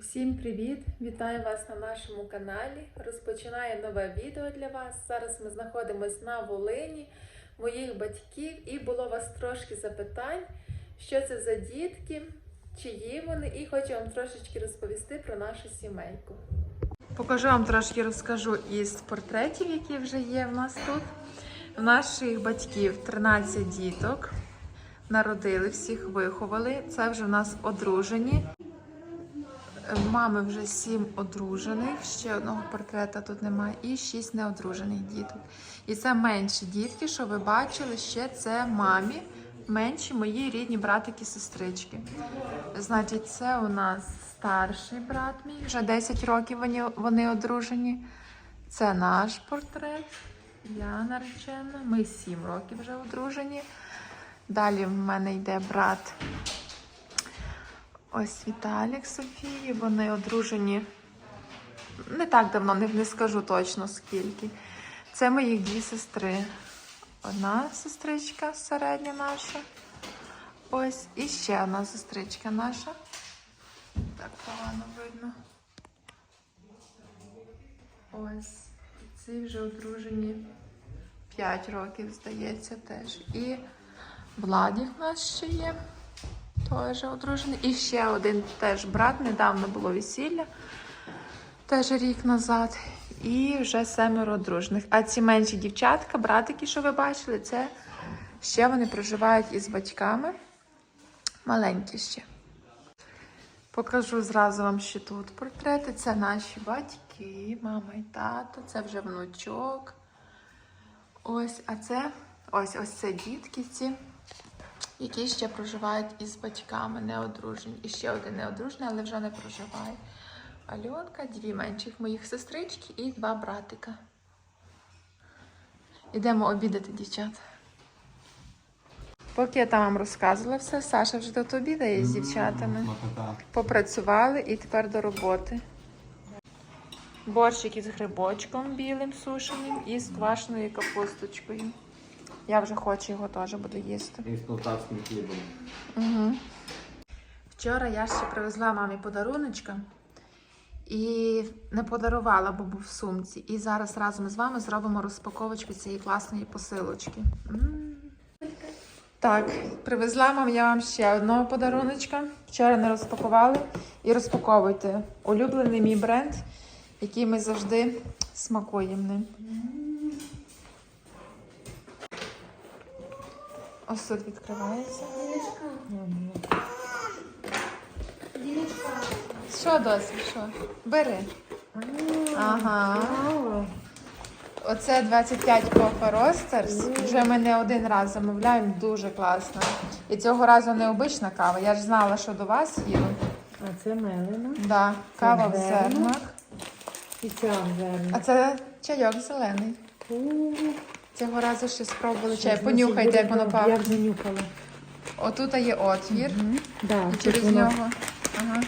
Всім привіт! Вітаю вас на нашому каналі. Розпочинаю нове відео для вас. Зараз ми знаходимося на Волині моїх батьків, і було у вас трошки запитань, що це за дітки, чиї вони, і хочу вам трошечки розповісти про нашу сімейку. Покажу вам трошки розкажу із портретів, які вже є в нас тут. У наших батьків 13 діток. Народили всіх, виховали. Це вже в нас одружені. Мами вже сім одружених, ще одного портрета тут немає, і шість неодружених діток. І це менші дітки, що ви бачили, ще це мамі, менші мої рідні братики-сестрички. Значить, це у нас старший брат мій, вже 10 років вони, вони одружені. Це наш портрет. Я наречена. Ми 7 років вже одружені. Далі в мене йде брат Ось Віталік Софії, вони одружені не так давно, не, не скажу точно скільки. Це моїх дві сестри. Одна сестричка середня наша. Ось і ще одна сестричка наша. Так погано видно. Ось. Ці вже одружені 5 років, здається, теж. І Владік у нас ще є. Теж одружений. І ще один теж брат. Недавно було весілля, теж рік назад. І вже семеро одружених. А ці менші дівчатка, братики, що ви бачили, це ще вони проживають із батьками. Маленькі ще. Покажу зразу вам ще тут портрети. Це наші батьки, мама і тато, це вже внучок. Ось, а це ось ось це дітки ці які ще проживають із батьками, неодружені. І ще один неодружний, але вже не проживає. Альонка, дві менших моїх сестрички і два братика. Ідемо обідати, дівчат. Поки я там вам розказувала все, Саша вже тут обідає з дівчатами. Попрацювали і тепер до роботи. Борщик із грибочком білим сушеним і з квашеною капусточкою. Я вже хочу його теж буду їсти. І з полтавським хлібом. Угу. Вчора я ще привезла мамі подаруночка і не подарувала, бо був в сумці. І зараз разом з вами зробимо розпаковочку цієї класної посилочки. М. Так, привезла мам я вам ще одного подаруночка. Вчора не розпакували. І розпаковуйте. Улюблений мій бренд, який ми завжди смакуємо ним. Ось тут відкривається. Що досі? Що? Бери. Ага. Оце 25 Coffee Roasters. Вже ми не один раз замовляємо, дуже класно. І цього разу не обична кава. Я ж знала, що до вас їду. А це мелена Да, кава в зерна. зернах. і ця А це чайок зелений. Цього разу ще спробували чай. Понюхайте, як воно пахне. вже нюхала. Отут є отвір. Да, І через воно- нього. Ага.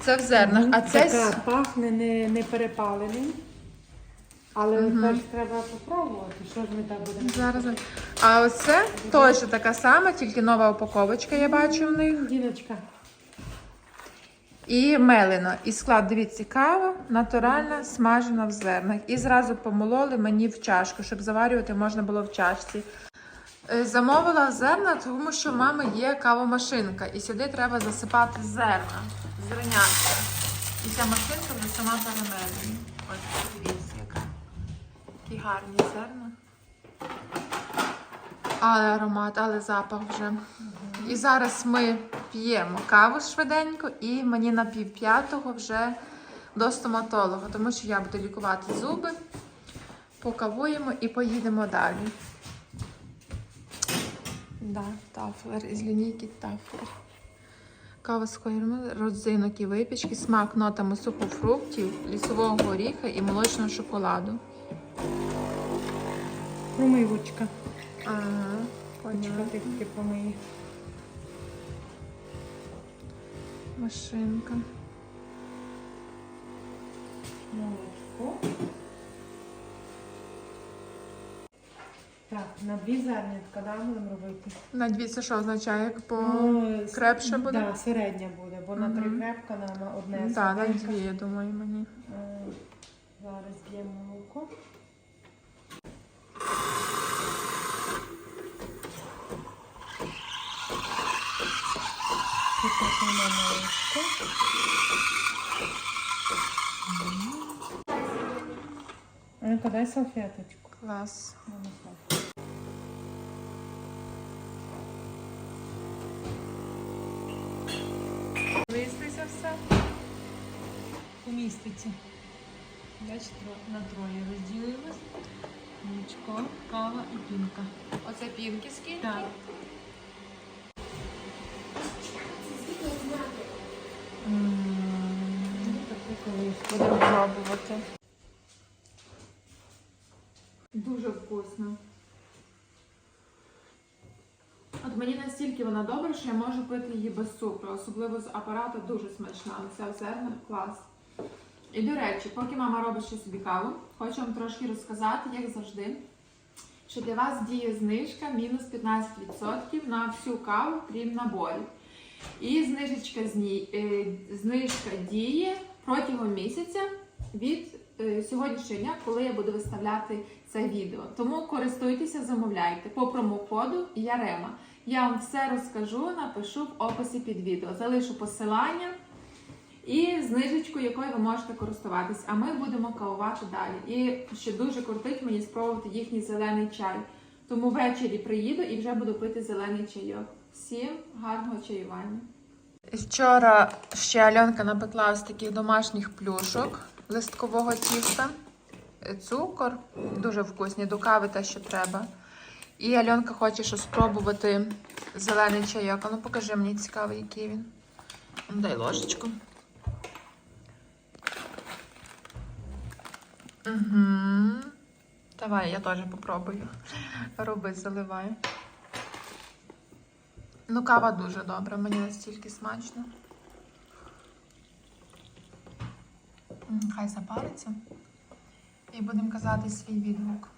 Це в зернах. А це Така пахне не, не перепаленим. Але Мгм. перш треба попробувати. Що ж ми так будемо? зараз. А оце теж така сама, тільки нова упаковочка, я бачу в них. Діночка. І мелено. І склад, дивіться, кава натуральна, смажена в зернах. І зразу помололи мені в чашку, щоб заварювати можна було в чашці. Е, Замовила зерна, тому що в мами є кавомашинка. І сюди треба засипати зерна, зернятка. І ця машинка вже сама перемелює. Ось подивіться, яка. Які гарні зерна. Але аромат, але запах вже. І зараз ми п'ємо каву швиденько, і мені на півп'ятого вже до стоматолога, тому що я буду лікувати зуби, покавуємо і поїдемо далі. Да, тафлер із лінійки тафлер. Кава з хойрами, родзинок і випічки, смак нотами сухофруктів, лісового горіха і молочного шоколаду. Промивочка. Ага, поняла. тільки помиє. Машинка. Молочко. Так, на дві зернятка, да, будемо робити. На дві це що означає, як по Ну, крепше буде? Да, середня буде. бо на три Мгм. крепка на одне Так, на дві, я думаю, мені. Е, Зараз б'ємо молоко. Кипятимо молочко. Ну-ка, дай салфеточку. Клас. Не все. Поміститься. Бачите, на троє розділилось. Молочко, кава і пінка. Оце пінки скільки? Так. Будемо пробувати. Дуже вкусно. От мені настільки вона добра, що я можу пити її без цукру, особливо з апарату дуже смачна. Це зерна клас. І до речі, поки мама робить ще собі каву, хочу вам трошки розказати, як завжди, що для вас діє знижка мінус 15% на всю каву, крім наборів. І знижечка е, знижка діє протягом місяця від е, сьогоднішнього дня, коли я буду виставляти це відео. Тому користуйтеся, замовляйте по промокоду Ярема. Я вам все розкажу, напишу в описі під відео. Залишу посилання і знижечку, якою ви можете користуватись. А ми будемо кавувати далі. І ще дуже крутить мені спробувати їхній зелений чай. Тому ввечері приїду і вже буду пити зелений чайок. Всім гарного чаювання. Вчора ще Альонка напекла ось таких домашніх плюшок листкового тіста. Цукор дуже вкусні, до кави те, що треба. І Альонка хоче що спробувати зелений чайок. Ну покажи мені цікавий, який він. Дай ложечку. Угу. Давай, я теж попробую. Роби, заливаю. Ну, кава дуже добра, мені настільки смачно. Хай запариться. І будемо казати свій відгук.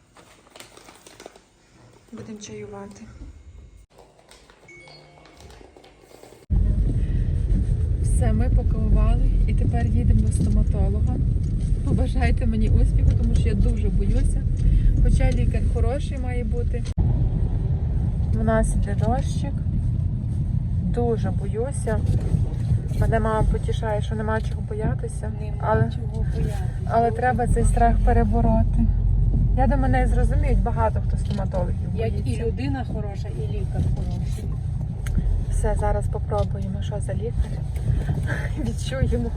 Будемо чаювати. Все, ми покавували і тепер їдемо до стоматолога. Побажайте мені успіху, тому що я дуже боюся. Хоча лікар хороший має бути. У нас іде дощик. Дуже боюся. Мене мама потішає, що нема чого боятися. Але, Чого боятися? але треба цей страх перебороти. Я думаю, не зрозуміють багато хто стоматологів Як і людина хороша, і лікар хороший. Все, зараз попробуємо, що за лікар. Відчуємо.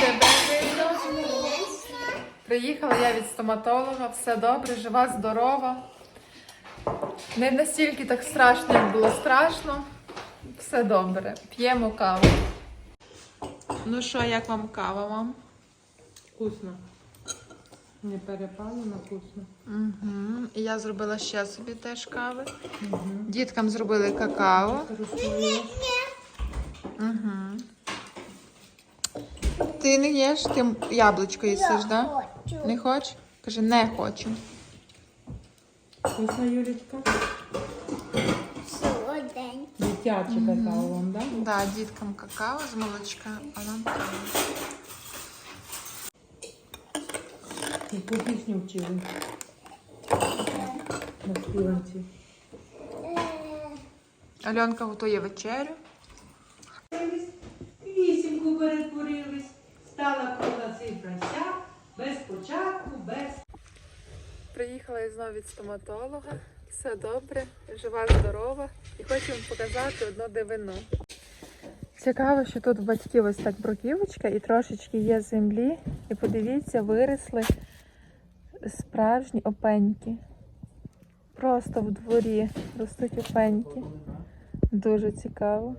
Тебе видно? Приїхала я від стоматолога, все добре, жива, здорова. Не настільки так страшно, як було страшно. Все добре. П'ємо каву. Ну що, як вам кава, мам? Вкусно. Не перепалено, вкусно. Угу. І я зробила ще собі теж кави. Діткам зробили какао. Угу. Ти не їш, ти яблучко їсиш, да? Не хочеш? Каже, не хочу. Вкусно, Юлічка? Солодень. Дитяче какао вам, да? Да, діткам какао з молочка, а нам кава. Яку пісню вчили? На співанці. Альонка готує вечерю. Вісімку перетворились, стала кругла цифра ся, без початку, без Приїхала я знову від стоматолога. Все добре, жива, здорова. І хочу вам показати одну дивину. Цікаво, що тут в батьків ось так бруківочка і трошечки є землі. І подивіться, виросли справжні опеньки. Просто в дворі ростуть опеньки. Дуже цікаво.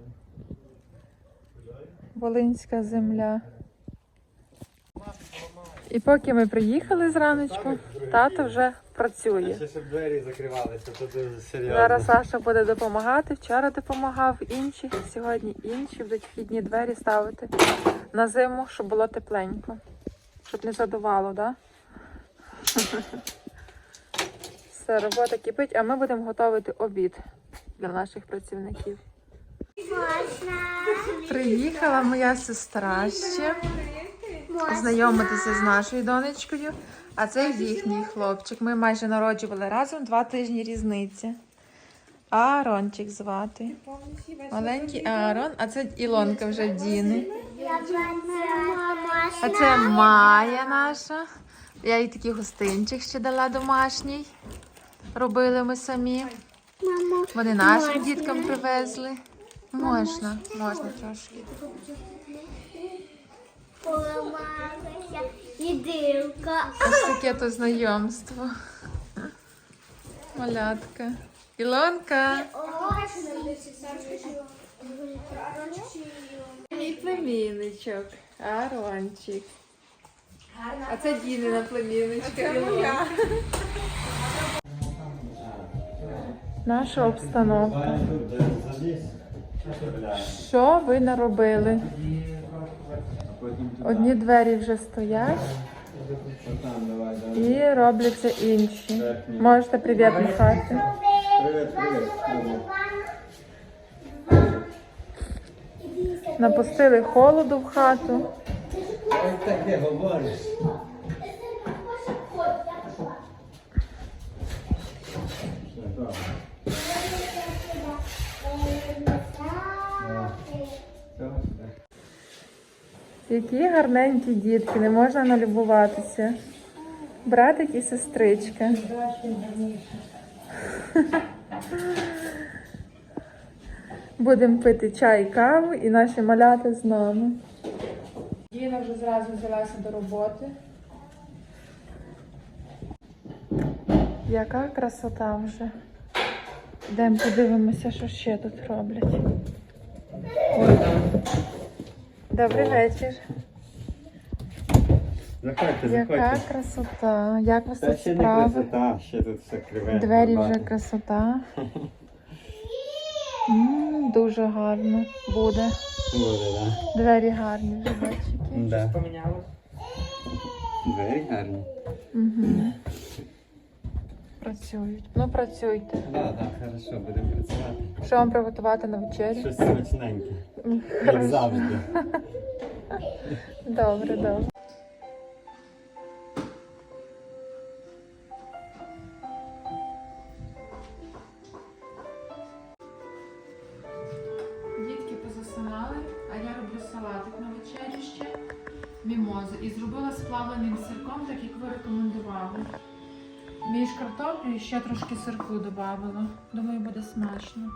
Волинська земля. І поки ми приїхали зраночку, тато вже працює. Ще щоб двері закривалися, то дуже серйозно. Зараз Саша буде допомагати. Вчора допомагав інші, сьогодні інші будуть вхідні двері ставити на зиму, щоб було тепленько. щоб не задувало, так? Да? Все, робота кипить, а ми будемо готувати обід для наших працівників. Приїхала моя сестра ще знайомитися з нашою донечкою, а це їхній хлопчик. Ми майже народжували разом два тижні різниці. Аарончик звати. Маленький Аарон, а це Ілонка вже Діни. А це Майя наша. Я їй такий гостинчик ще дала домашній. Робили ми самі. Вони нашим діткам привезли. Можна, можна трошки. Ідилка. Ось таке то знайомство. Малятка. Ілонка. Мій племінничок. Арончик. А це Дінина племінничка. Ілонка. Наша обстановка. Що ви наробили? Одні двері вже стоять і робляться інші. Можете привіт махати. Привіт, привіт. Напустили холоду в хату. Так таке говориш. Які гарненькі дітки, не можна налюбуватися. Братик і сестричка. Будемо пити чай, і каву і наші малята з нами. Діна вже зразу взялася до роботи. Яка красота вже. Йдемо подивимося, що ще тут роблять. Ой. Добрий вечір. Заходьте, Яка заходьте. красота. Як у вас Та тут ще не справи? красота, ще тут все криве. Двері вже красота. М, дуже гарно буде. Буде, Двері гарні вже бачите. да. Да. Двері гарні. Угу. Працюють. Ну працюйте. Да, да, хорошо, будемо працювати. Що вам приготувати на вечерю? Щось смачненьке, як Хорошо. завжди. Добре, добре. Дітки позасинали, а я роблю салатик на вечерю ще мімозу. І зробила з плавленим сирком, так як ви рекомендували. Між картоплею ще трошки сирку додавала. Думаю, буде смачно.